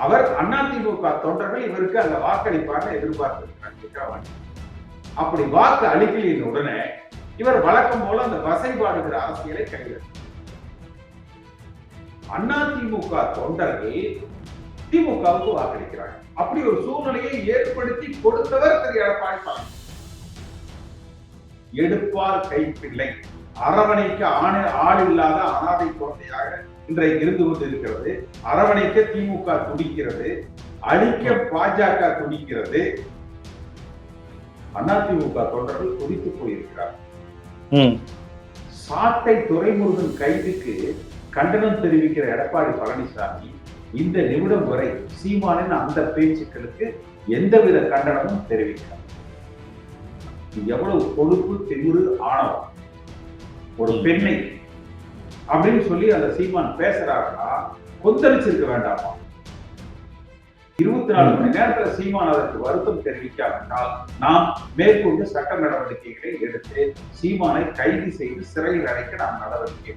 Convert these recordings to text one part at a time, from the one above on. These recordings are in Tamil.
அவர் அதிமுக தொண்டர்கள் இவருக்கு அந்த வாக்களிப்பாக எதிர்பார்த்திருக்கிறார் விக்கிரவாண்டி அப்படி வாக்கு அளிக்கலின் உடனே இவர் வழக்கம் போல அந்த வசைபாடுகிற அரசியலை கையில் அதிமுக தொண்டர்கள் திமுகவுக்கு வாக்களிக்கிறாங்க. அப்படி ஒரு சூழ்நிலையை ஏற்படுத்தி கொடுத்தவர் திரு. எடப்பாடி பழனிசாமி. எடுப்பார் கைப்பிள்ளை. அரவணைக்கு ஆணை ஆள் இல்லாத அனாதை குழந்தையாக இன்றைக்கு இருந்து கொண்டு இருக்கிறது அரவணைக்க திமுக துடிக்கிறது. அழிக்க பாஜக துடிக்கிறது. அதிமுக தொண்டர்கள் கொதித்து போயிருக்கிறார். சாட்டை துரைமுருகன் கைதுக்கு கண்டனம் தெரிவிக்கிற எடப்பாடி பழனிசாமி இந்த நிமிடம் வரை சீமானின் அந்த பேச்சுக்களுக்கு எந்தவித கண்டனமும் தெரிவிக்கிறார் எவ்வளவு கொழுப்பு திமிரு ஆணவம். ஒரு பெண்ணை அப்படின்னு சொல்லி அந்த சீமான் பேசுறாருன்னா கொந்தளிச்சிருக்க வேண்டாமா? இருபத்தி நாலு மணி நேரத்துல சீமான் அதற்கு வருத்தம் தெரிவிக்காவிட்டால் நாம் மேற்கொண்டு சட்ட நடவடிக்கைகளை எடுத்து சீமானை கைது செய்து சிறையில் அடைக்க நாம் நடவடிக்கை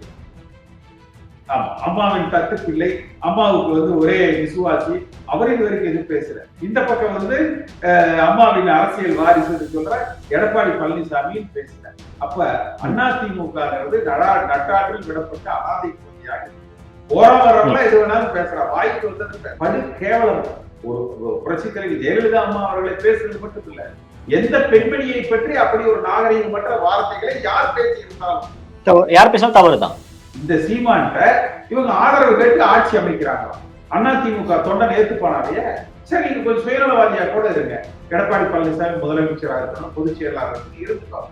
ஆமா அம்மாவின் தத்து பிள்ளை அம்மாவுக்கு வந்து ஒரே விசுவாசி அவர் இது வரைக்கும் எதுவும் பேசல. இந்த பக்கம் வந்து அஹ், அம்மாவின் அரசியல் வாரிசு சொல்ற எடப்பாடி பழனிசாமியும் பேசல. அப்ப அதிமுகங்கிறது நடா நட்டாற்றில் விடப்பட்ட அனாதை குழந்தையாக போற வரலாம் எது வேணாலும் பேசுறா வாய்ப்பு வந்தது படு கேவலம். ஒரு புரட்சி தலைவி ஜெயலலிதா அம்மா அவர்களை பேசுறது மட்டும் இல்ல. எந்த பெண்மணியை பற்றி அப்படி ஒரு நாகரிகமற்ற வார்த்தைகளை யார் பேசி இருந்தாலும் தவ- யார் பேசினாலும் தவறு தான் இந்த சீமான்ட்ட இவங்க ஆதரவு கேட்டு ஆட்சி அமைக்கிறாங்களாம் அதிமுக தொண்டன் ஏத்துப்பானாலே சரி நீங்க கொஞ்சம் சுயநலவாதியா கூட இருங்க. எடப்பாடி பழனிசாமி முதலமைச்சராக இருக்கணும் பொதுச் செயலாளர் இருந்துக்கோங்க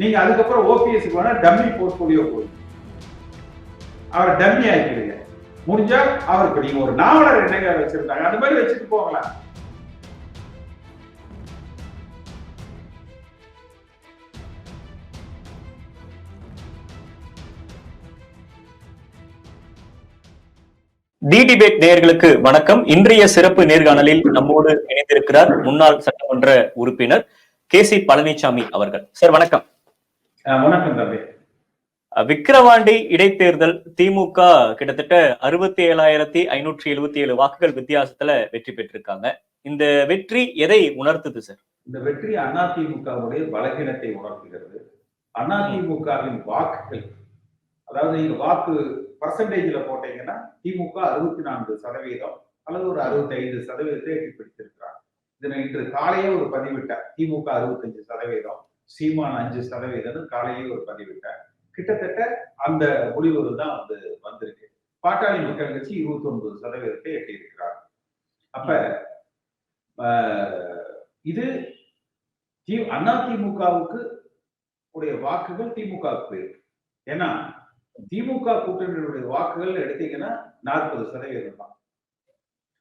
நீங்க அதுக்கப்புறம் ஓபிஎஸ் போனா டம்மி போர்ட்போலியோ போய் அவரை டம்மி ஆக்கிடுங்க. முடிஞ்சா அவருக்கு நீங்க ஒரு நாவலர் என்னங்க வச்சிருந்தாங்க. அந்த மாதிரி வச்சுட்டு போங்களேன். டி டிபேட் நேயர்களுக்கு வணக்கம். இன்றைய சிறப்பு நேர்காணலில் நம்மோடு இணைந்திருக்கிறார் முன்னாள் சட்டமன்ற உறுப்பினர் கே சி பழனிசாமி அவர்கள். சார் வணக்கம். வணக்கம் தம்பி. விக்கிரவாண்டி இடைத்தேர்தல் திமுக கிட்டத்தட்ட அறுபத்தி ஏழாயிரத்தி ஐநூற்றி எழுபத்தி ஏழு வாக்குகள் வித்தியாசத்துல வெற்றி பெற்றிருக்காங்க. இந்த வெற்றி எதை உணர்த்துது சார் இந்த வெற்றி அதிமுகவுடைய பலகீனத்தை உணர்த்துகிறது. அதிமுகவின் வாக்குகள் அதாவது நீங்க வாக்கு பர்சன்டேஜ்ல போட்டீங்கன்னா திமுக அறுபத்தி நான்கு சதவீதம் அல்லது ஒரு அறுபத்தி ஐந்து சதவீதத்தை எட்டி பிடித்திருக்கிறாங்க இதை நான் இன்று காலையே ஒரு பதிவிட்டேன். திமுக அறுபத்தஞ்சு சதவீதம். சீமான் அஞ்சு சதவீதம் காலையிலேயே ஒரு பதிவிட்டார் கிட்டத்தட்ட அந்த முடிவுகள் தான் வந்து வந்திருக்கு. பாட்டாளி மக்கள் கட்சி இருபத்தி ஒன்பது சதவீதத்தை எட்டியிருக்கிறார் அப்ப இது தி அதிமுகவுக்கு உடைய வாக்குகள் திமுகவுக்கு போயிருக்கு. ஏன்னா திமுக கூட்டணியுடைய வாக்குகள் எடுத்தீங்கன்னா நாற்பது சதவீதம் தான்.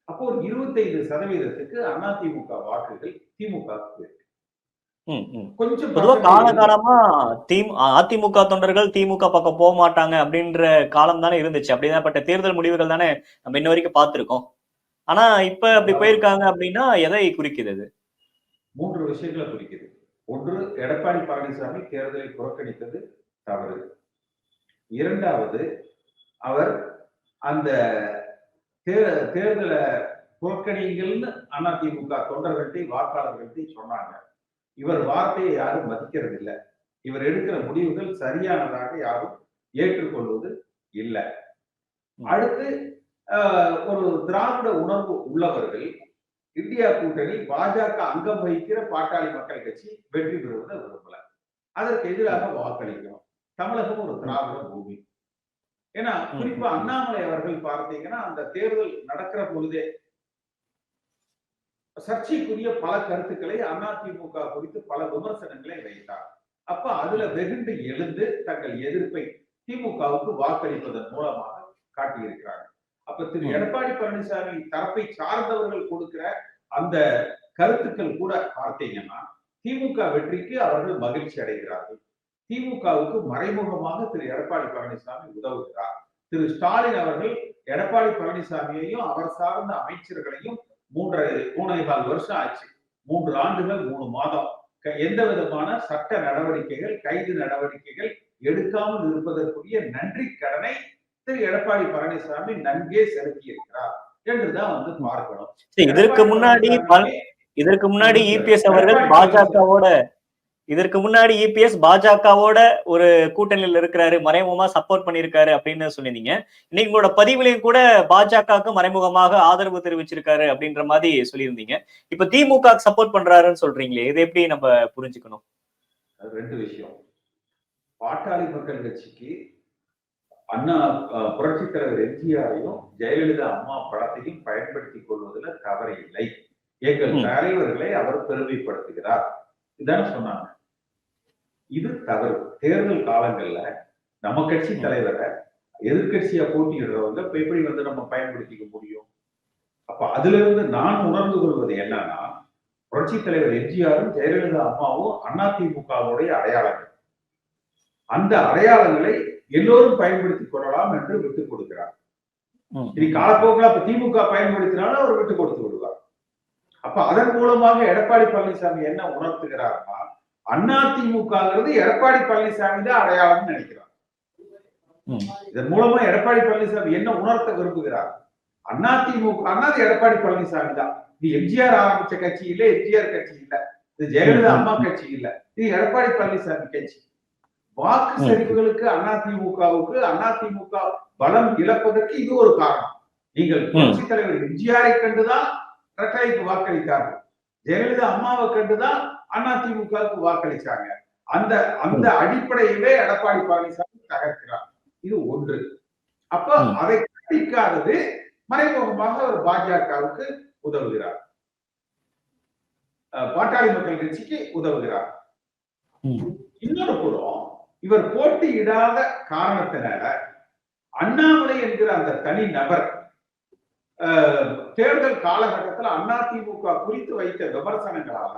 அப்போ ஒரு இருபத்தைந்து சதவீதத்துக்கு அதிமுக வாக்குகள் திமுகவுக்கு போயிருக்கு. கொஞ்சம் பொதுவா காலகாலமா திமு அதிமுக தொண்டர்கள் திமுக பக்கம் போக மாட்டாங்க அப்படின்ற காலம் தானே இருந்துச்சு. அப்படிதான்ப்பட்ட தேர்தல் முடிவுகள் தானே நம்ம இன்ன வரைக்கும் பார்த்திருக்கோம். ஆனா இப்ப அப்படி போயிருக்காங்க அப்படின்னா எதை குறிக்குது அது? மூன்று விஷயங்களை குறிக்குது. ஒன்று எடப்பாடி பழனிசாமி தேர்தலை புறக்கணித்தது தவறு. இரண்டாவது அவர் அந்த தேர்தலை புறக்கணிங்கள்னு அதிமுக தொண்டர்கள்ட்டையும் வாக்காளர்கள்ட்டையும் சொன்னாங்க. இவர் வார்த்தையை யாரும் மதிக்கிறது இல்லை இவர் எடுக்கிற முடிவுகள் சரியானதாக யாரும் ஏற்றுக்கொள்வது இல்லை. அடுத்து ஒரு திராவிட உணர்வு உள்ளவர்கள் இந்தியா கூட்டணி பாஜக அங்கம் வகிக்கிற பாட்டாளி மக்கள் கட்சி வெற்றி பெறுவதை விரும்பல. அதற்கு எதிராக வாக்களிக்கிறோம். தமிழகம் ஒரு திராவிட பூமி. ஏன்னா குறிப்பா அண்ணாமலை அவர்கள் பார்த்தீங்கன்னா அந்த தேர்தல் நடக்கிற பொழுதே சர்ச்சைக்குரிய பல கருத்துக்களை அதிமுக குறித்து பல விமர்சனங்களை வைத்தார். அப்ப அதுல வெகுண்டு எழுந்து தங்கள் எதிர்ப்பை திமுகவுக்கு வாக்களிப்பதன் மூலமாக காட்டியிருக்கிறாங்க அப்ப திரு. எடப்பாடி பழனிசாமி தரப்பை சார்ந்தவர்கள் கொடுக்கிற அந்த கருத்துக்கள் கூட பார்த்தீங்கன்னா திமுக வெற்றிக்கு அவர்கள் மகிழ்ச்சி அடைகிறார்கள். திமுகவுக்கு மறைமுகமாக திரு எடப்பாடி பழனிசாமி உதவுகிறார். திரு ஸ்டாலின் அவர்கள் எடப்பாடி பழனிசாமியையும் அவர் சார்ந்த அமைச்சர்களையும் மூன்றரை மூணே கால் வருஷம் ஆச்சு. மூன்று ஆண்டுகள் மூணு மாதம். எந்த விதமான சட்ட நடவடிக்கைகள் கைது நடவடிக்கைகள் எடுக்காமல் இருப்பதற்குரிய நன்றி கடனை திரு. எடப்பாடி பழனிசாமி நன்கே செலுத்தி இருக்கிறார் என்றுதான் வந்து பார்க்கணும். சரி, இதற்கு முன்னாடி இதற்கு முன்னாடி இபிஎஸ் அவர்கள் பாஜகவோட இதற்கு முன்னாடி இபிஎஸ் பாஜகவோட ஒரு கூட்டணியில் இருக்கிறாரு மறைமுகமா சப்போர்ட் பண்ணிருக்காரு அப்படின்னு சொல்லியிருந்தீங்க. இன்னைக்கு உங்களோட பதிவுலையும் கூட பாஜகவுக்கு மறைமுகமாக ஆதரவு தெரிவிச்சிருக்காரு அப்படின்ற மாதிரி சொல்லியிருந்தீங்க. இப்ப திமுக சப்போர்ட் பண்றாருன்னு சொல்றீங்களே இதை எப்படி நம்ம புரிஞ்சுக்கணும்? ரெண்டு விஷயம். பாட்டாளி மக்கள் கட்சிக்கு அண்ணா அஹ், புரட்சித் தலைவர் எம்ஜிஆரையும் ஜெயலலிதா அம்மா படத்தையும் பயன்படுத்திக் கொள்வதில் தவறு இல்லை. எங்கள். தலைவர்களை அவர் பெருமைப்படுத்துகிறார். இதான சொன்னாங்க. இது தவறு. தேர்தல் காலங்கள்ல நம்ம கட்சி. தலைவரை எதிர்க்கட்சியா போட்டியிடுறவங்க எப்படி வந்து நம்ம பயன்படுத்திக்க முடியும். அப்ப அதுல இருந்து நான் உணர்ந்து கொள்வது என்னன்னா புரட்சி தலைவர் எம்ஜிஆரும் ஜெயலலிதா அம்மாவும் அதிமுகவுடைய அடையாளங்கள். அந்த அடையாளங்களை எல்லோரும் பயன்படுத்திக் கொள்ளலாம் என்று விட்டுக் கொடுக்கிறார். இனி காலப்போக்கில் அப்ப திமுக பயன்படுத்தினாலும் அவர் விட்டு கொடுத்து விடுவார். அப்ப அதன் மூலமாக எடப்பாடி பழனிசாமி என்ன உணர்த்துகிறார்னா அண்ணா திமுகங்கிறது எடப்பாடி பழனிசாமி தான் அடையாளம்னு நினைக்கிறார். இதன் மூலமா எடப்பாடி பழனிசாமி என்ன உணர்த்த விரும்புகிறார்? அண்ணா திமுக அது எடப்பாடி பழனிசாமி தான். இது எம்ஜிஆர் ஆரம்பிச்ச கட்சி இல்ல எம்ஜிஆர் கட்சி இல்ல இது ஜெயலலிதா அம்மா கட்சி இல்ல இது எடப்பாடி பழனிசாமி கட்சி. வாக்கு. சரிவுகளுக்கு அதிமுகவுக்கு அதிமுக பலம் இழப்பதற்கு இது ஒரு காரணம். நீங்கள் புரட்சி தலைவர் எம்ஜிஆரை கண்டுதான் இரட்டைக்கு வாக்களித்தார்கள். ஜெயலலிதா அம்மாவை கண்டுதான் அதிமுகவுக்கு வாக்களிச்சாங்க. அந்த அந்த அடிப்படையிலே எடப்பாடி பழனிசாமி தகர்க்கிறார். இது ஒன்று. அப்ப. அதை கண்டிக்காதது மறைமுகமாக அவர் பாஜகவுக்கு உதவுகிறார். பாட்டாளி மக்கள் கட்சிக்கு உதவுகிறார். இன்னொரு புறம் இவர் போட்டியிடாத காரணத்தினால அண்ணாமலை என்கிற அந்த தனி நபர் தேர்தல் காலகட்டத்தில் அதிமுக குறித்து வைத்த விமர்சனங்களால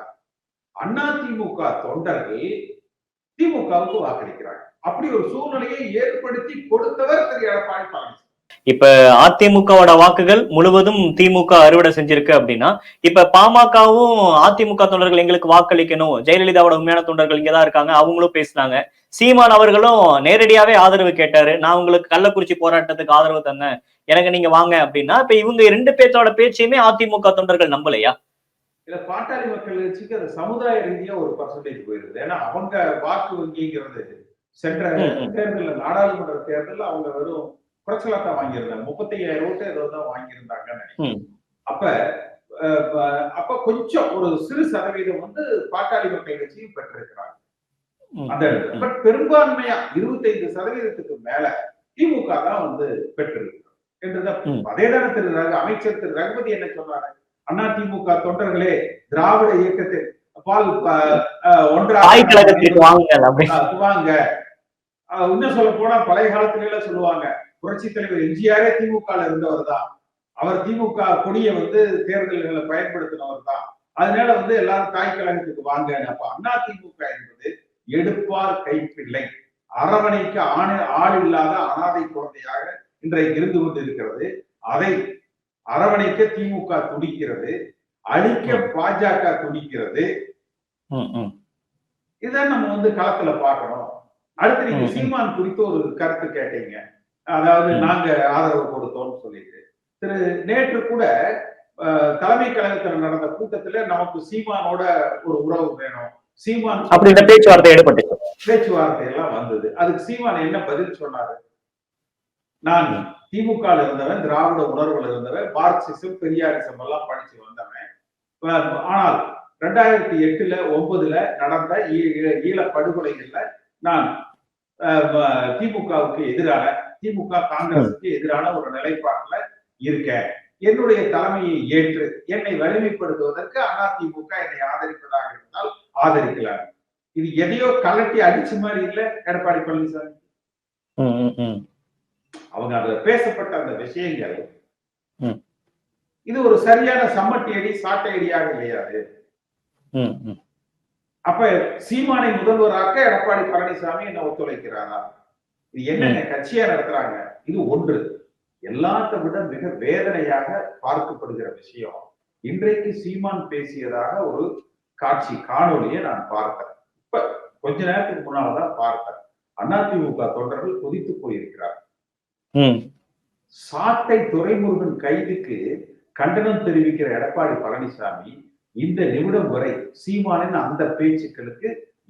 அதிமுக தொண்டர்கள் திமுகவுக்கு வாக்களிக்கிறாங்க. அப்படி ஒரு சூழ்நிலையை ஏற்படுத்தி கொடுத்தவர் திரு. எடப்பாடி பழனிசாமி. இப்ப அதிமுகவோட வாக்குகள் முழுவதும் திமுக அறுவடை செஞ்சிருக்கு அப்படின்னா இப்ப பாமகவும் அதிமுக தொண்டர்கள் எங்களுக்கு வாக்களிக்கணும். ஜெயலலிதாவோட உண்மையான தொண்டர்கள் இங்கதான் இருக்காங்க அவங்களும் பேசினாங்க சீமான் அவர்களும் நேரடியாவே ஆதரவு கேட்டாரு. நான் உங்களுக்கு கள்ளக்குறிச்சி போராட்டத்துக்கு ஆதரவு தந்தேன். எனக்கு நீங்க வாங்க அப்படின்னா இப்ப இவங்க ரெண்டு பேர்த்தோட பேச்சையுமே அதிமுக தொண்டர்கள் நம்பலையா? இல்ல பாட்டாளி மக்கள் கட்சிக்கு அது சமுதாய ரீதியா ஒரு பர்சன்டேஜ் போயிருது. ஏன்னா அவங்க வாக்கு வங்கிங்கிறது சென்ற. தேர்தல்ல நாடாளுமன்ற தேர்தல்ல அவங்க வெறும் குறைச்சலா தான் வாங்கியிருந்தாங்க. முப்பத்தி ஐயாயிரம் ஓட்டு ஏதோ தான் வாங்கியிருந்தாங்கன்னு. அப்ப அப்ப கொஞ்சம் ஒரு சிறு சதவீதம் வந்து பாட்டாளி மக்கள் கட்சியும் பெற்றிருக்கிறாங்க. அந்த பட் பெரும்பான்மையா இருபத்தைந்து சதவீதத்துக்கு மேல திமுக தான் வந்து பெற்றிருக்கிறது என்றுதான். அதே தானே திரு அமைச்சர் திரு ரகுபதி என்ன சொன்னாரு அண்ணா திமுக தொண்டர்களே திராவிட இயக்கத்தை பால் ஒன்றாக வாங்க இன்னும் சொல்ல போனா பழைய காலத்துல எல்லாம் சொல்லுவாங்க புரட்சி தலைவர் எம்ஜிஆரே திமுக இருந்தவர் தான். அவர் திமுக கொடியை வந்து தேர்தல்களை பயன்படுத்தினவர் தான். அதனால வந்து எல்லாரும் தாய் கழகத்துக்கு வாங்க. அப்ப அண்ணா திமுக என்பது எடுப்பார் கைப்பிள்ளை. அரவணைக்கு ஆணை ஆள் இல்லாத அனாதை குழந்தையாக இன்றைக்கு இருந்து கொண்டு இருக்கிறது. அதை அரவணைக்க திமுக துடிக்கிறது. அழிக்க பாஜக துடிக்கிறது. இதான் நம்ம வந்து களத்துல பார்க்கணும். அடுத்து நீங்க. சீமான் குறித்து ஒரு கருத்து கேட்டீங்க. அதாவது. நாங்க ஆதரவு கொடுத்தோம்னு சொல்லிட்டு. திரு நேற்று கூட தலைமை கழகத்துல நடந்த கூட்டத்துல நமக்கு சீமானோட ஒரு உறவு வேணும். சீமான் பேச்சுவார்த்தை பேச்சுவார்த்தை எல்லாம் வந்தது. அதுக்கு சீமான் என்ன பதில் சொன்னாரு? நான் திமுக இருந்தவன் திராவிட உணர்வுல இருந்தவன் மார்க்சிசம் பெரியாரிசம் எல்லாம் படிச்சு வந்தவன். ஆனால் ரெண்டாயிரத்தி எட்டுல ஒன்பதுல நடந்த ஈழ படுகொலைகள்ல நான் திமுகவுக்கு எதிரான திமுக காங்கிரசுக்கு எதிரான ஒரு நிலைப்பாட்டுல இருக்கேன். என்னுடைய தலைமையை ஏற்று என்னை வலிமைப்படுத்துவதற்கு அதிமுக என்னை ஆதரிப்பதாக இருந்தால் ஆதரிக்கலாம். இது எதையோ கலட்டி அடிச்சு மாதிரி இல்ல எடப்பாடி பழனிசாமி. அவங்க அதுல பேசப்பட்ட அந்த விஷயங்கள். இது ஒரு சரியான சம்மட்டி அடி சாட்டை அடியாக ம். அப்ப சீமானை முதல்வராக்க எடப்பாடி பழனிசாமி என்ன ஒத்துழைக்கிறாரா? இது என்னென்ன கட்சியா நடத்துறாங்க? இது ஒன்று. எல்லாத்த விட மிக வேதனையாக பார்க்கப்படுகிற விஷயம் இன்றைக்கு சீமான் பேசியதாக ஒரு காட்சி காணொளியை நான் பார்த்தேன். இப்ப கொஞ்ச நேரத்துக்கு முன்னால்தான் பார்த்தேன். அதிமுக தொண்டர்கள் கொதித்து போயிருக்கிறார். சாட்டை துரைமுருகன் கைதுக்கு கண்டனம் தெரிவிக்கிற எடப்பாடி பழனிசாமி இந்த நிமிடம் வரை சீமானின் அந்த பேச்சுக்களுக்கு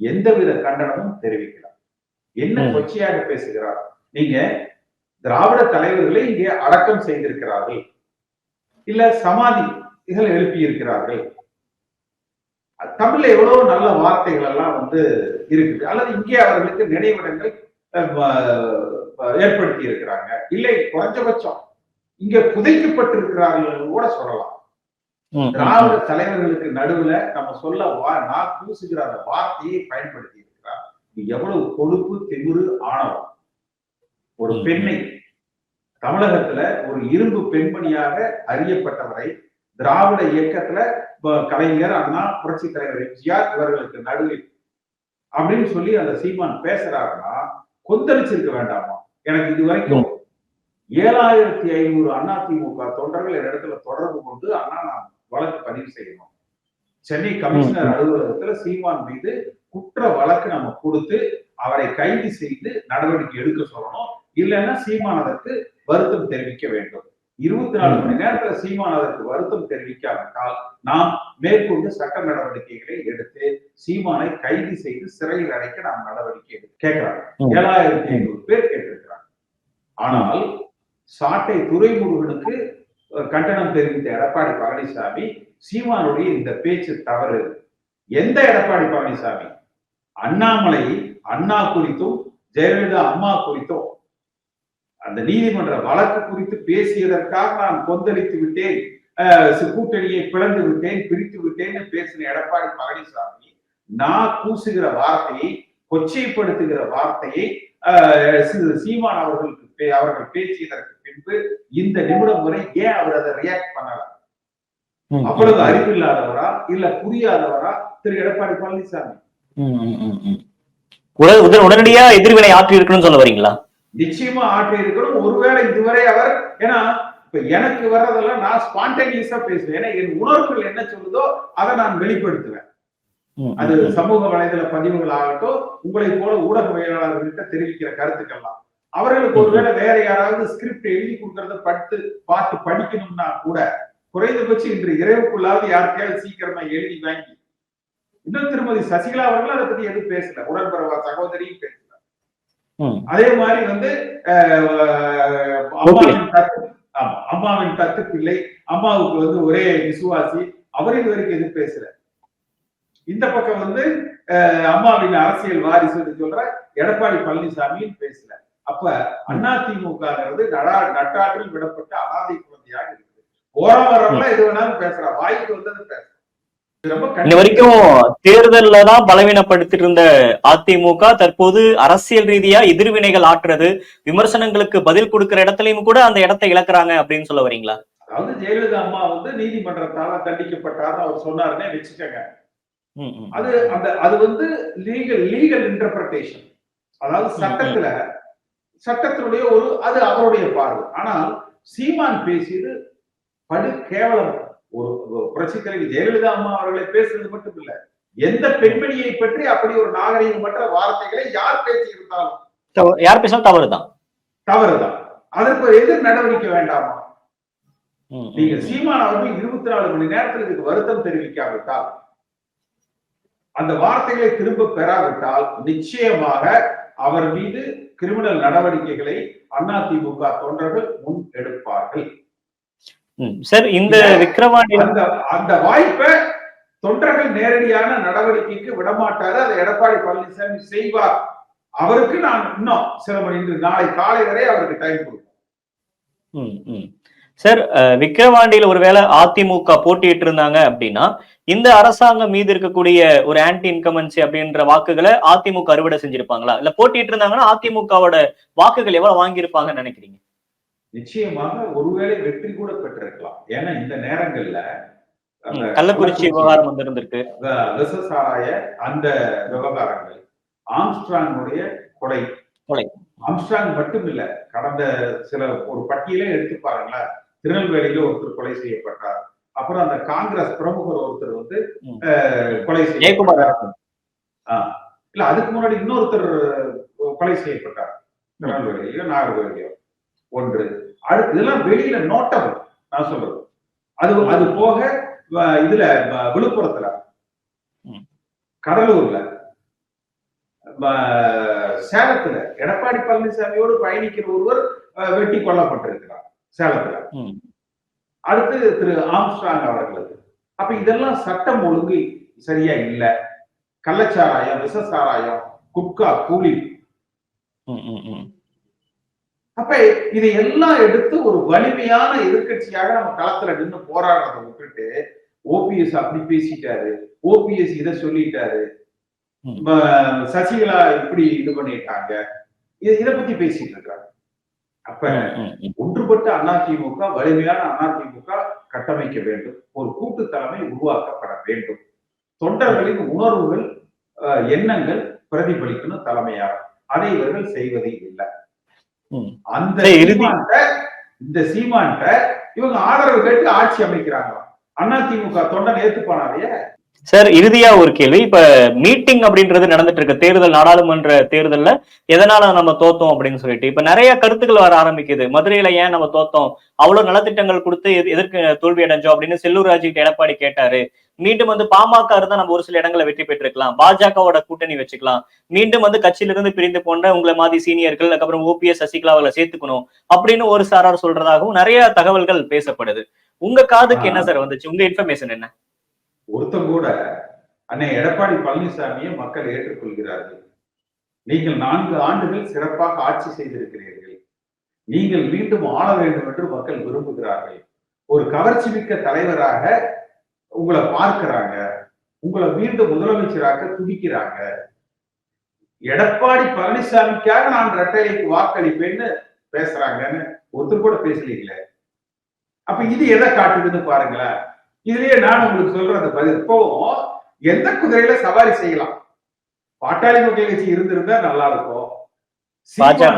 எந்தவித கண்டனமும் தெரிவிக்கிறார் என்ன. கொச்சையாக பேசுகிறார்? நீங்க திராவிட தலைவர்களை இங்கே அடக்கம் செய்திருக்கிறார்கள். இல்ல சமாதிகள் எழுப்பி இருக்கிறார்கள் தமிழ்ல எவ்வளவு நல்ல வார்த்தைகள் எல்லாம் வந்து இருக்குது. அல்லது இங்கே அவர்களுக்கு நினைவிடங்கள் ஏற்படுத்தி இருக்கிறாங்க. இல்லை குறைஞ்சபட்சம் இங்க புதைக்கப்பட்டிருக்கிறார்கள் கூட சொல்லலாம். திராவிட தலைவர்களுக்கு நடுவுல நம்ம சொல்ல வா நான் பூசுகிற அந்த வார்த்தையை பயன்படுத்தி இருக்கிறார். எவ்வளவு கொழுப்பு திமிரு ஆணவம். ஒரு. பெண்ணை தமிழகத்துல ஒரு இரும்பு பெண்மணியாக அறியப்பட்டவரை திராவிட இயக்கத்துல கலைஞர் அண்ணா புரட்சி தலைவர் எம்ஜிஆர் இவர்களுக்கு நடுவில் அப்படின்னு சொல்லி அந்த சீமான் பேசுறாருன்னா கொந்தளிச்சிருக்க வேண்டாமா? எனக்கு இது வரைக்கும் ஏழாயிரத்தி ஐநூறு அதிமுக தொண்டர்கள் என்னிடத்துல தொடர்பு கொண்டு அண்ணா நான் வழக்கு பதிவு செய்யணும். சென்னை கமிஷனர் அலுவலகத்துல சீமான் மீது குற்ற வழக்கு நம்ம கொடுத்து அவரை கைது செய்து நடவடிக்கை எடுக்க சொல்லணும். இல்லைன்னா சீமான் அதற்கு வருத்தம் தெரிவிக்க வேண்டும். இருபத்தி நாலு மணி நேரத்துல சீமான் அதற்கு வருத்தம் தெரிவிக்காவிட்டால் நாம் மேற்கொண்டு சட்ட நடவடிக்கைகளை எடுத்து சீமானை கைது செய்து சிறையில் அடைக்க நாம் நடவடிக்கை எடுக்க கேட்கிறாங்க. ஏழாயிரத்தி ஐநூறு பேர் கேட்டிருக்கிறாங்க. ஆனால் சாட்டை துரைமுருகனுக்கு கண்டனம் தெரிவித்த எடப்பாடி பழனிசாமி சீமானுடைய இந்த பேச்சு தவறு. எந்த எடப்பாடி பழனிசாமி? அண்ணாமலை அண்ணா குறித்தும் ஜெயலலிதா அம்மா குறித்தும். அந்த நீதிமன்ற வழக்கு குறித்து பேசியதற்காக நான் கொந்தளித்து விட்டேன். அஹ், கூட்டணியை பிளந்து விட்டேன் பிரித்து விட்டேன்னு பேசின எடப்பாடி பழனிசாமி நான் கூசுகிற வார்த்தையை கொச்சைப்படுத்துகிற வார்த்தையை அஹ், சீமான் அவர்களுக்கு அவர்கள் பேசியதற்கு பின்பு இந்த நிமிடம் வரை ஏன் அவர் அதை ரியாக்ட் பண்ணல? அவ்வளவு அறிவில்லாதவரா இல்ல புரியாதவரா திரு எடப்பாடி பழனிசாமி? உடனடியா எதிர்வினை ஆற்றி இருக்கணும்னு சொல்ல வரீங்களா? நிச்சயமா ஆற்றி இருக்கணும். ஒருவேளை இதுவரை அவர் ஏன்னா இப்ப எனக்கு வர்றதெல்லாம் நான் ஸ்பான்டேனியஸா பேசுவேன். ஏன்னா என் உணர்வுகள் என்ன சொல்லுதோ அதை நான் வெளிப்படுத்துவேன். அது. சமூக வலைதள பதிவுகள் ஆகட்டும் உங்களை போல ஊடகவியலாளர்கிட்ட தெரிவிக்கிற கருத்துக்கள்லாம். அவர்களுக்கு ஒருவேளை வேற யாராவது ஸ்கிரிப்ட் எழுதி கொடுக்கறத படுத்து பார்த்து படிக்கணும்னா கூட குறைந்தபட்சம் இன்று இரவுக்குள்ளாவது யாருக்கையாவது சீக்கிரமா எழுதி வாங்கி இன்னும் திருமதி சசிகலா அவர்கள் அதை பத்தி எதுவும் பேசல. உடன்பிறவா சகோதரியும் பேசல. அதே மாதிரி வந்து அம்மாவின் தத்து ஆமா அம்மாவின் தத்து பிள்ளை அம்மாவுக்கு வந்து ஒரே விசுவாசி அவர் இது வரைக்கும் எதுவும் பேசல. இந்த பக்கம் வந்து அம்மாவின் அரசியல் வாரிசுன்னு சொல்ற எடப்பாடி பழனிசாமியும் பேசல. அப்ப அதிமுகங்கிறது நடா நட்டாற்றில் விடப்பட்ட அனாதை குழந்தையாக இருக்குது. போற வரவெல்லாம் எது வேணாலும் பேசுறா வாய்க்கு வந்தது பேசுறா கண்டிப்பா- வரைக்கும் தேர்தல்ல தான் பலவீனப்படுத்திட்டு இருந்த அதிமுக தற்போது அரசியல் ரீதியா எதிர்வினைகள் ஆற்றுறது விமர்சனங்களுக்கு பதில் கொடுக்கிற இடத்துலயும் கூட அந்த இடத்தை இழக்கிறாங்க அப்படின்னு சொல்ல வரீங்களா? அதாவது ஜெயலலிதா அம்மா வந்து நீதிமன்றத்தால தண்டிக்கப்பட்டார்னு அவர் சொன்னாருன்னே வச்சுக்கோங்க. அது அந்த அது வந்து லீகல் லீகல் இன்டர்பிரேஷன் அதாவது சட்டத்துல சட்டத்தினுடைய ஒரு அது அவருடைய பார்வை. ஆனால் சீமான் பேசியது படு கேவலம். ஒரு ஒரு புரட்சி தலைவி ஜெயலலிதா அம்மா அவர்களை பேசுறது மட்டும் இல்ல எந்த பெண்மணியை பற்றி அப்படி ஒரு நாகரிகமற்ற வார்த்தைகளை யார் பேசியிருந்தாலும். தவ- யார் பேசினாலும் தவறுதான். தவறுதான். அதற்கு எதிர் நடவடிக்கை வேண்டாமா? நீங்க. சீமான் அவர்கள் இருபத்தி நாலு மணி நேரத்தில் இதுக்கு வருத்தம் தெரிவிக்காவிட்டால் அந்த வார்த்தைகளை திரும்ப பெறாவிட்டால் நிச்சயமாக அவர் மீது கிரிமினல் நடவடிக்கைகளை அதிமுக தொண்டர்கள் முன் எடுப்பார்கள். சார் இந்த விக்கிரவாண்டி அந்த அந்த வாய்ப்பை தொண்டர்கள் நேரடியான நடவடிக்கைக்கு விடமாட்டாரு அதை எடப்பாடி பழனிசாமி செய்வார் அவருக்கு நான் இன்னும் சில மணி நாளை காலை வரை அவருக்கு டைம் கொடுப்பேன் ம், ம். சார் விக்கிரவாண்டியில ஒருவேளை அதிமுக போட்டியிட்டு இருந்தாங்க அப்படின்னா இந்த அரசாங்கம் மீது இருக்கக்கூடிய ஒரு ஆன்டி இன்கமன்சி அப்படின்ற வாக்குகளை அதிமுக அறுவடை செஞ்சிருப்பாங்களா? இல்ல போட்டியிட்டு இருந்தாங்கன்னா அதிமுகவோட வாக்குகள் எவ்வளவு வாங்கியிருப்பாங்கன்னு நினைக்கிறீங்க? நிச்சயமாக ஒருவேளை வெற்றி கூட பெற்றிருக்கலாம். ஏன்னா இந்த நேரங்கள்ல கள்ளக்குறிச்சி விவகாரம் வந்து இருந்திருக்கு வ- விசசாராய அந்த விவகாரங்கள் ஆம்ஸ்ட்ராங்குடைய கொலை. கொலை. ஆம்ஸ்ட்ராங் மட்டும் இல்ல கடந்த சில ஒரு பட்டியலே எடுத்து பாருங்களேன். திருநெல்வேலியில ஒருத்தர் கொலை செய்யப்பட்டார். அப்புறம் அந்த காங்கிரஸ் பிரமுகர் ஒருத்தர் வந்து கொலை செய்யப்பட்டார். ஆஹ். இல்ல அதுக்கு முன்னாடி இன்னொருத்தர் கொலை செய்யப்பட்டார். திருநெல்வேலியிலயோ நாகர்கோவிலையோ ஒன்று. அடுத்து இதெல்லாம் வெளியில நோட்டபிள் நான் சொல்றது. அது அது போக இதுல விழுப்புரத்துல. கடலூர்ல. சேலத்துல. எடப்பாடி பழனிசாமியோடு பயணிக்கிற ஒருவர் வெட்டி கொல்லப்பட்டிருக்கிறார். சேலத்துல. அடுத்து திரு ஆம்ஸ்ட்ராங் அவர்களது அப்ப இதெல்லாம் சட்டம் ஒழுங்கு சரியா இல்ல. கள்ளச்சாராயம் விஷ சாராயம் குட்கா கூலி. அப்ப இதை எல்லாம் எடுத்து ஒரு வலிமையான எதிர்க்கட்சியாக நம்ம களத்துல நின்று போராடுறதை விட்டுட்டு ஓபிஎஸ் அப்படி பேசிட்டாரு. ஓபிஎஸ் இதை சொல்லிட்டாரு. சசிகலா இப்படி இது பண்ணிட்டாங்க. இத இதை பத்தி பேசிட்டு இருக்காங்க. அப்ப. ஒன்றுபட்ட அதிமுக வலிமையான அதிமுக கட்டமைக்க வேண்டும். ஒரு கூட்டு தலைமை உருவாக்கப்பட வேண்டும். தொண்டர்களின் உணர்வுகள் எண்ணங்கள் பிரதிபலிக்கணும் தலைமையாக. அதை இவர்கள் செய்வதே இல்லை. அந்த சீமான்ட்ட இந்த சீமான்ட்ட இவங்க ஆதரவு கேட்டு ஆட்சி அமைக்கிறாங்களாம். அதிமுக தொண்டன் ஏத்துப்பானாலே சார் இறுதியா ஒரு கேள்வி. இப்ப மீட்டிங் அப்படின்றது நடந்துட்டு இருக்கு. தேர்தல் நாடாளுமன்ற தேர்தல்ல எதனால நம்ம தோத்தோம் அப்படின்னு சொல்லிட்டு. இப்ப நிறைய கருத்துக்கள் வர ஆரம்பிக்குது. மதுரையில ஏன் நம்ம தோத்தோம்? அவ்வளவு நலத்திட்டங்கள் கொடுத்து எது- எதற்கு தோல்வி அடைஞ்சோம் அப்படின்னு செல்லூர் ராஜு எடப்பாடி கேட்டாரு. மீண்டும் வந்து பாமக இருந்தா நம்ம ஒரு சில இடங்களை வெற்றி பெற்றிருக்கலாம். பாஜகவோட கூட்டணி வச்சுக்கலாம். மீண்டும் வந்து கட்சியில இருந்து பிரிந்து போன்ற உங்களை மாதிரி சீனியர்கள் அதுக்கப்புறம் ஓபிஎஸ் சசிகலா அவர்களை சேர்த்துக்கணும் அப்படின்னு ஒரு சாரார் சொல்றதாகவும் நிறைய தகவல்கள் பேசப்படுது. உங்க காதுக்கு என்ன சார் வந்துச்சு? உங்க இன்ஃபர்மேஷன் என்ன? ஒருத்தம் கூட அன்னை எடப்பாடி பழனிசாமியை மக்கள் ஏற்றுக்கொள்கிறார்கள். நீங்கள் நான்கு ஆண்டுகள் சிறப்பாக ஆட்சி செய்திருக்கிறீர்கள். நீங்கள் மீண்டும் ஆள வேண்டும் என்று மக்கள் விரும்புகிறார்கள். ஒரு கவர்ச்சி மிக்க தலைவராக உங்களை பார்க்கிறாங்க. உங்களை மீண்டும் முதலமைச்சராக துடிக்கிறாங்க. எடப்பாடி பழனிசாமிக்காக நான் ரெட்டைலைக்கு வாக்களிப்பேன்னு பேசுறாங்கன்னு ஒருத்தர் கூட பேசலீங்களே. அப்ப இது எதை காட்டுதுன்னு பாருங்களேன். இதுலயே நான் உங்களுக்கு சொல்ற அந்த பதில். இப்போ எந்த குதிரையில சவாரி செய்யலாம்? பாட்டாளி மக்கள் கட்சி இருந்திருந்தா நல்லா இருக்கும்.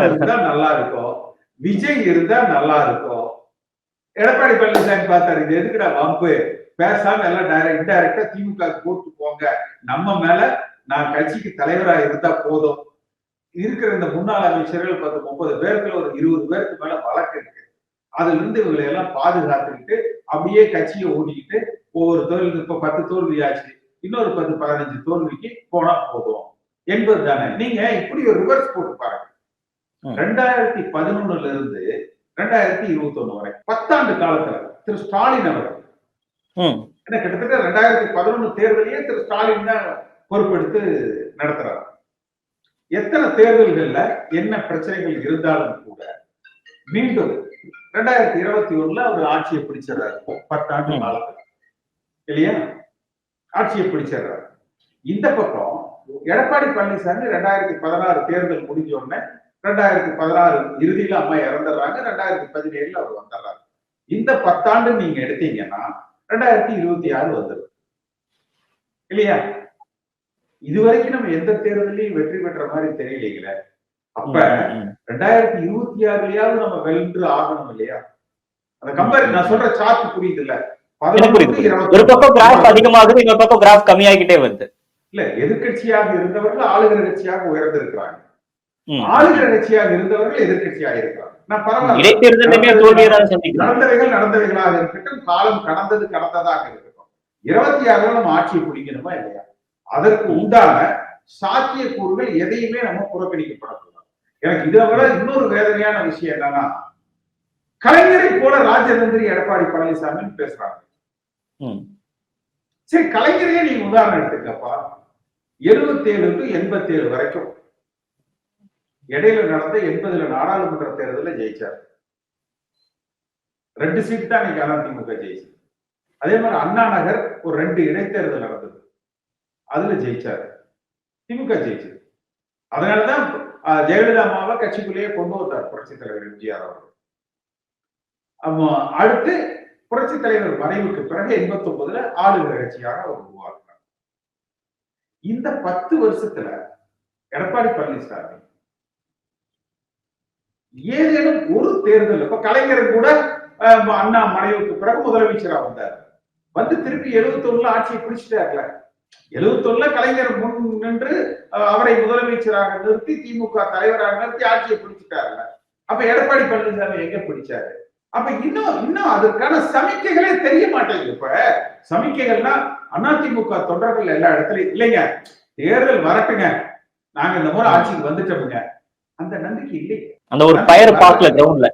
இருந்தா நல்லா இருக்கும். விஜய் இருந்தா நல்லா இருக்கும். எடப்பாடி பழனிசாமி பார்த்தாரு இது எதுக்குடா வம்பு? பேசாம எல்லாம் டைரக்ட் இன்டைரக்டா திமுக போட்டு போங்க. நம்ம மேல நான் கட்சிக்கு தலைவரா இருந்தா போதும். இருக்கிற இந்த முன்னாள் அமைச்சர்கள் பத்து முப்பது பேருக்குள்ள ஒரு இருபது பேருக்கு மேல வழக்கு இருக்கு. அதுல இருந்து இவங்களை எல்லாம் பாதுகாத்துக்கிட்டு அப்படியே கட்சியை ஓட்டிக்கிட்டு ஒவ்வொரு தோல்வி இப்ப பத்து தோல்வி ஆச்சு இன்னொரு பத்து பதினஞ்சு தோல்விக்கு போனா போதும். என்பது தானே. நீங்க இப்படி ஒரு ரிவர்ஸ் போட்டு பாருங்க. ரெண்டாயிரத்தி பதினொன்னுல இருந்து ரெண்டாயிரத்தி இருபத்தி ஒண்ணு வரை பத்தாண்டு காலத்துல திரு ஸ்டாலின் அவர்கள் ம். ஏன்னா கிட்டத்தட்ட ரெண்டாயிரத்தி பதினொன்னு தேர்தலையே திரு ஸ்டாலின் தான் பொறுப்பெடுத்து நடத்துறாரு. எத்தனை தேர்தல்கள்ல என்ன பிரச்சனைகள் இருந்தாலும் கூட மீண்டும் ரெண்டாயிரத்தி இருபத்தி ஒண்ணுல அவர் ஆட்சியை பிடிச்சிடுறாரு. பத்தாண்டு. காலத்துல. இல்லையா? ஆட்சியை பிடிச்சிடுறாரு. இந்த பக்கம் எடப்பாடி பழனிசாமி ரெண்டாயிரத்தி பதினாறு தேர்தல் முடிஞ்ச உடனே ரெண்டாயிரத்தி பதினாறு இறுதியில அம்மா இறந்துடுறாங்க. ரெண்டாயிரத்தி பதினேழுல அவர் வந்துடுறாரு. இந்த பத்தாண்டு நீங்க எடுத்தீங்கன்னா ரெண்டாயிரத்தி இருபத்தி ஆறு வந்துடும். இல்லையா? இதுவரைக்கும் நம்ம எந்த தேர்தலையும் வெற்றி பெற்ற மாதிரி தெரியலீங்களே. அப்ப ரெண்டாயிரத்தி இருபத்தி ஆறுலயாவது நம்ம வென்று ஆகணும் இல்லையா? அந்த கம்பேர் நான் சொல்ற சார்ட் புரியுது. இல்ல. ஒரு பக்கம் கிராஃப் அதிகமாகுது இன்னொரு பக்கம் கிராஃப் கம்மியாகிட்டே வருது. இல்ல எதிர்க்கட்சியாக இருந்தவர்கள் ஆளுகிற கட்சியாக உயர்ந்திருக்கிறாங்க. ஆளுகிற கட்சியாக இருந்தவர்கள் எதிர்க்கட்சியாக இருக்கிறாங்க நான் பரவாயில்ல. நடந்தவைகள் நடந்தவைகளாக இருக்கட்டும் காலம் கடந்தது கடந்ததாக இருக்கட்டும். இருபத்தி ஆறுல நம்ம ஆட்சியை பிடிக்கணுமா இல்லையா? அதற்கு உண்டான சாத்தியக்கூறுகள் எதையுமே நம்ம புறக்கணிக்கப்படக்கூடாது. எனக்கு இதை விட இன்னொரு வேதனையான விஷயம் என்னன்னா கலைஞரை போல ராஜதந்திரி எடப்பாடி பழனிசாமி பேசுறாங்க. சரி கலைஞரையே நீங்க உதாரணம் எடுத்துக்கப்பா. எழுபத்தேழு டு எண்பத்தேழு வரைக்கும் இடையில நடந்த எண்பதுல நாடாளுமன்ற தேர்தலில் ஜெயிச்சார். ரெண்டு சீட் தான் இன்னைக்கு அதிமுக ஜெயிச்சு. அதே மாதிரி அண்ணா நகர் ஒரு ரெண்டு இடைத்தேர்தல் நடந்தது. அதுல ஜெயிச்சாரு. திமுக ஜெயிச்சது. அதனாலதான் ஜெயலலிதா அம்மாவை கட்சிக்குள்ளேயே கொண்டு வந்தார் புரட்சி தலைவர் எம்ஜிஆர் அவர்கள் ஆமா, அடுத்து புரட்சி தலைவர் மறைவுக்கு பிறகு எண்பத்தி ஒன்பதுல ஆளுநர் கட்சியாக அவர் உருவாக்குறார் இந்த பத்து வருஷத்துல எடப்பாடி பழனிசாமி ஏதேனும் ஒரு தேர்தல் இப்ப கலைஞர் கூட அண்ணா மறைவுக்கு பிறகு முதலமைச்சரா வந்தார் வந்து திருப்பி எழுபத்தி ஒண்ணுல ஆட்சியை பிடிச்சிட்டாருல எழுபத்தி ஒண்ணுல கலைஞர் முன் நின்று அவரை முதலமைச்சராக நிறுத்தி திமுக தலைவராக நிறுத்தி ஆட்சியை பிடிச்சிட்டாருல அப்ப எடப்பாடி பழனிசாமி எங்க பிடிச்சாரு? அப்ப இன்னும் இன்னும் அதற்கான சமிக்கைகளே தெரிய மாட்டேங்குது. இப்ப சமிக்கைகள்னா அதிமுக தொண்டர்கள் எல்லா இடத்துலயும் இல்லைங்க தேர்தல் வரட்டுங்க. நாங்க இந்த முறை ஆட்சிக்கு வந்துட்டோமுங்க. அந்த நம்பிக்கை இல்லை அந்த ஒரு பயர் பார்க்கல கிரவுண்ட்ல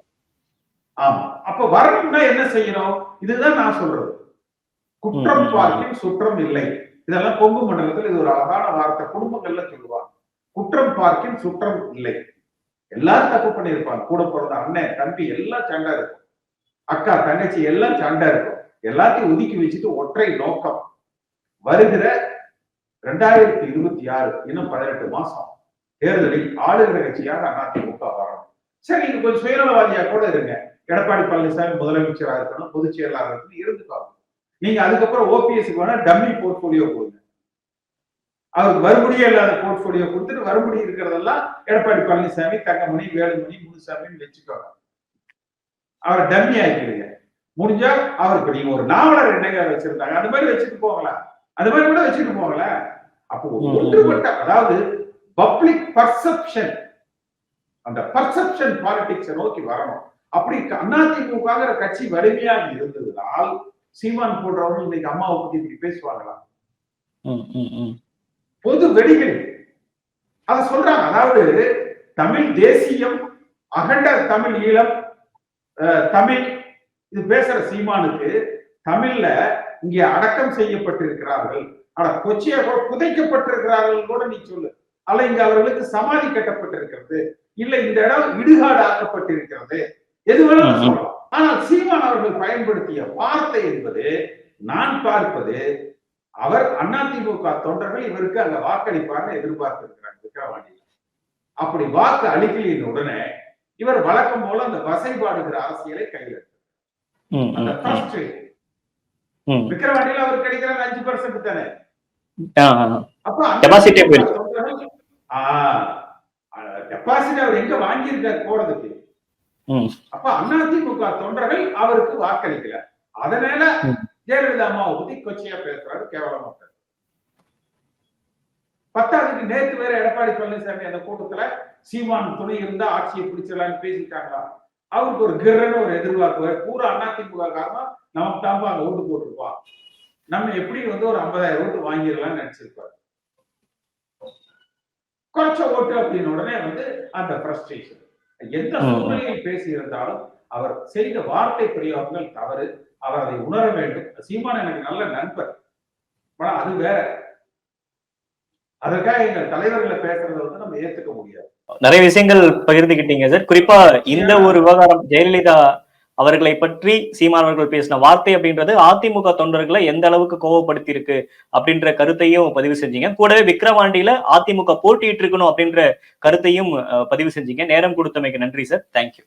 ஆமா. அப்ப வரணும்னா என்ன செய்யணும்? இதுதான் நான் சொல்றது. குற்றம் ம். பார்க்கின் சுற்றம் இல்லை. இதெல்லாம் கொங்கு மண்டலத்தில் இது ஒரு அழகான வார்த்தை. குடும்பங்கள்ல சொல்லுவாங்க. குற்றம் பார்க்கின் சுற்றம் இல்லை. எல்லாரும் தப்பு பண்ணியிருப்பாங்க. கூட பிறந்த அண்ணன் தம்பி எல்லாம் சண்டை இருக்கும். அக்கா தங்கச்சி எல்லாம் சண்டை இருக்கும். எல்லாத்தையும் ஒதுக்கி வச்சுட்டு ஒற்றை நோக்கம். வருகிற ரெண்டாயிரத்தி இருபத்தி ஆறு இன்னும் பதினெட்டு மாசம். தேர்தலில் ஆளுநர் கட்சியாக அதிமுக வரணும். சரி நீங்க கொஞ்சம் சுயநலவாதியா கூட இருங்க. எடப்பாடி பழனிசாமி முதலமைச்சரா இருக்கணும் பொதுச் செயலாளர் இருக்கணும் பாருங்க நீங்க அதுக்கப்புறம் ஓபிஎஸ்க்கு வேணா டம்மி போர்ட்போலியோ கொடுங்க அவருக்கு மறுபடியே இல்லாத போர்ட்போலியோ கொடுத்துட்டு மறுபடி இருக்கிறதெல்லாம் எடப்பாடி பழனிசாமி தங்கமணி வேலுமணி முனுசாமின்னு வச்சுக்கோங்க. அவரை டம்மி ஆக்கிடுங்க. முடிஞ்சா அவருக்கு நீங்க ஒரு நாவலர் என்னங்க வச்சிருந்தாங்க. அந்த மாதிரி வச்சுட்டு போகலாம் அந்த மாதிரி கூட வச்சுட்டு போகலாம் அப்போ. ஒன்றுபட்ட அதாவது பப்ளிக் பர்செப்ஷன் அந்த பர்செப்ஷன் பாலிடிக்ஸை நோக்கி வரணும். அப்படி அதிமுகங்கிற கட்சி வலிமையாக இருந்ததுனால் சீமான் போன்றவர்கள் இன்னைக்கு அம்மாவை பத்தி இப்படி பேசுவாங்களா. பொது வெடிகள். அத சொல்றாங்க. அதாவது தமிழ் தேசியம் அகண்ட தமிழ் ஈழம் தமிழ். இது பேசுற சீமானுக்கு தமிழ்ல இங்கே அடக்கம் செய்யப்பட்டிருக்கிறார்கள். ஆனா கொச்சியா கூட புதைக்கப்பட்டிருக்கிறார்கள் கூட நீ சொல்லு. அல்ல இங்க அவர்களுக்கு சமாதி கட்டப்பட்டிருக்கிறது. இல்ல இந்த இடம் இடுகாடு ஆக்கப்பட்டிருக்கிறது. எது வேணாலும் ஆனால் சீமான் அவர்கள் பயன்படுத்திய வார்த்தை என்பது நான் பார்ப்பது அவர் அதிமுக தொண்டர்கள் இவருக்கு அங்க வாக்களிப்பார்னு எதிர்பார்த்திருக்கிறார் விக்கிரவாண்டியில். அப்படி வாக்கு அளிக்கலின் உடனே இவர் வழக்கம் போல அந்த வசைபாடுகிற அரசியலை கையில் அந்த. விக்கிரவாண்டியில் அவர் கிடைக்கிறாங்க அஞ்சு பர்சன்ட் தானே? டெபாசிட் அவர் எங்க வாங்கியிருக்காரு போறதுக்கு. அப்ப அதிமுக தொண்டர்கள் அவருக்கு வாக்களிக்கல. அதனால. ஜெயலலிதா அம்மாவை பத்தி கொச்சையா பேசுறாரு கேவலமா பத்தாவதுக்கு நேத்து வேற எடப்பாடி பழனிசாமி அந்த கூட்டத்துல சீமான் துணை இருந்தா ஆட்சியை பிடிச்சிடலாம்னு பேசிட்டாங்களா? அவருக்கு ஒரு கிரன்னு ஒரு எதிர்பார்ப்பு பூரா அதிமுக காரணம் நமக்கு தான்ப்பா அங்க ஓட்டு போட்டிருப்பான் நம்ம எப்படி வந்து ஒரு ஐம்பதாயிரம் ஓட்டு வாங்கிடலாம்னு நினைச்சிருப்பாரு. குறைச்ச ஓட்டு அப்படின்னு உடனே வந்து அந்த ஃப்ரஸ்ட்ரேஷன் எந்த. சூழ்நிலையில் பேசி இருந்தாலும் அவர் செய்த வார்த்தை பிரயோகங்கள் தவறு அவர் அதை உணர வேண்டும். சீமான் எனக்கு நல்ல நண்பர். ஆனா அது வேற. அதற்காக எங்கள் தலைவர்களை பேசுறதை வந்து நம்ம ஏத்துக்க முடியாது. நிறைய விஷயங்கள் பகிர்ந்துகிட்டீங்க சார். குறிப்பா இந்த ஒரு விவகாரம் ஜெயலலிதா அவர்களை பற்றி சீமான் அவர்கள் பேசின வார்த்தை அப்படின்றது அதிமுக தொண்டர்களை எந்த அளவுக்கு கோவப்படுத்தி இருக்கு அப்படின்ற கருத்தையும் பதிவு செஞ்சீங்க. கூடவே விக்ரவாண்டியில அதிமுக போட்டியிட்டு இருக்கணும் அப்படின்ற கருத்தையும் அஹ், பதிவு செஞ்சீங்க. நேரம் கொடுத்தமைக்கு நன்றி சார். தேங்க்யூ